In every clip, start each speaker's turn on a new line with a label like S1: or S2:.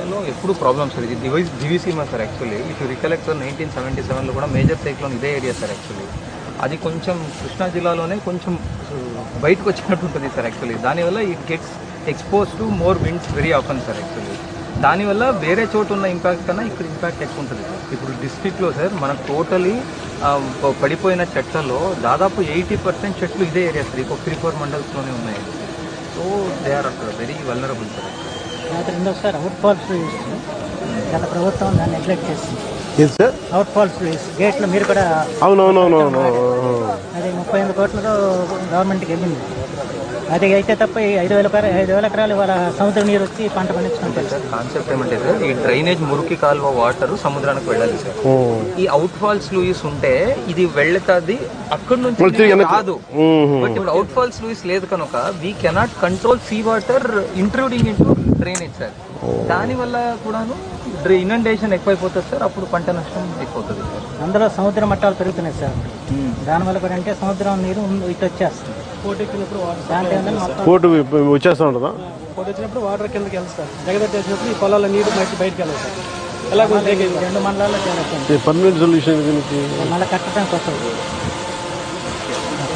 S1: ఏరియాలో ఎప్పుడు problem sir ఇది device Diviseema sir actually if recollect sir nineteen seventy సెవెన్లో కూడా మేజర్ సైక్లోన్ ఇదే ఏరియా సార్ యాక్చువల్లీ అది కొంచెం కృష్ణా జిల్లాలోనే కొంచెం బయటకు వచ్చినట్టు ఉంటుంది సార్ యాక్చువల్లీ దానివల్ల it gets expose to more winds very often sir actually దానివల్ల వేరే చోటు ఉన్న ఇంపాక్ట్ కన్నా ఇక్కడ ఇంపాక్ట్ ఎక్కువ ఉంటుంది సార్. ఇప్పుడు డిస్ట్రిక్ట్లో సార్ మనకు టోటలీ పడిపోయిన చెట్లలో దాదాపు ఎయిటీ పర్సెంట్ చెట్లు ఇదే ఏరియా సార్. ఇంకో త్రీ ఫోర్ మండల్స్లోనే ఉన్నాయి. So they are very vulnerable sir
S2: తర్వాత రెండోసారి అవుట్ ఫాల్స్ గత ప్రభుత్వం దాన్ని నెగ్లెక్ట్ చేసింది.
S3: ఏది సార్?
S2: అవుట్ ఫాల్స్ గేట్లో మీరు కూడా
S3: అవునవునవునవును.
S2: అది ముప్పై ఎనిమిది కోట్లతో గవర్నమెంట్కి వెళ్ళింది. అది అయితే తప్ప ఈ ఐదు వేల ఐదు వేల ఎకరాలు వాళ్ళ సముద్ర నీరు వచ్చి పంట పండించుకుంటారు.
S1: సార్ కాన్సెప్ట్ ఏమంటే సార్ ఈ డ్రైనేజ్ మురికి కాలువ వాటర్ సముద్రానికి వెళ్ళాలి సార్. ఈ అవుట్ ఫాల్స్ లూయిస్ ఉంటే ఇది వెళ్తాది అక్కడి నుంచి రాదు బట్ ఇప్పుడు అవుట్ ఫాల్స్ లూయిస్ లేదు కనుక we cannot control sea water intruding into drainage sir. దాని వల్ల కూడాను ఇనండేషన్ ఎక్కువైపోతుంది సార్ అప్పుడు పంట నష్టం ఎక్కువవుతుంది సార్.
S2: అందులో సముద్ర మట్టాలు పెరుగుతున్నాయి సార్. దానివల్ల కూడా అంటే సముద్రం నీరు ఇటు వచ్చేస్తుంది. ఏంటంటే మొత్తం
S3: కోర్టు వచ్చేస్తా ఉంటుందా?
S4: ఫోటో వచ్చినప్పుడు వాటర్ కిందకి వెళ్తారు. సార్ జగదత్తి వచ్చినప్పుడు ఈ పొలాల నీరు బయట బయటకు సార్ ఎలాగో
S2: ఈ రెండు మండలాల్లో
S3: పర్మనెంట్ సొల్యూషన్
S2: మళ్ళీ కట్టడానికి వస్తుంది.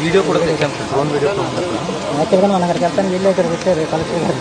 S1: వీడియో కూడా తెచ్చాం సార్ డ్రోన్ వీడియో
S2: యాక్చువల్గా మనం అక్కడికి వెళ్తాను వెళ్ళి ఇక్కడికి వచ్చారు కలెక్టర్ గారు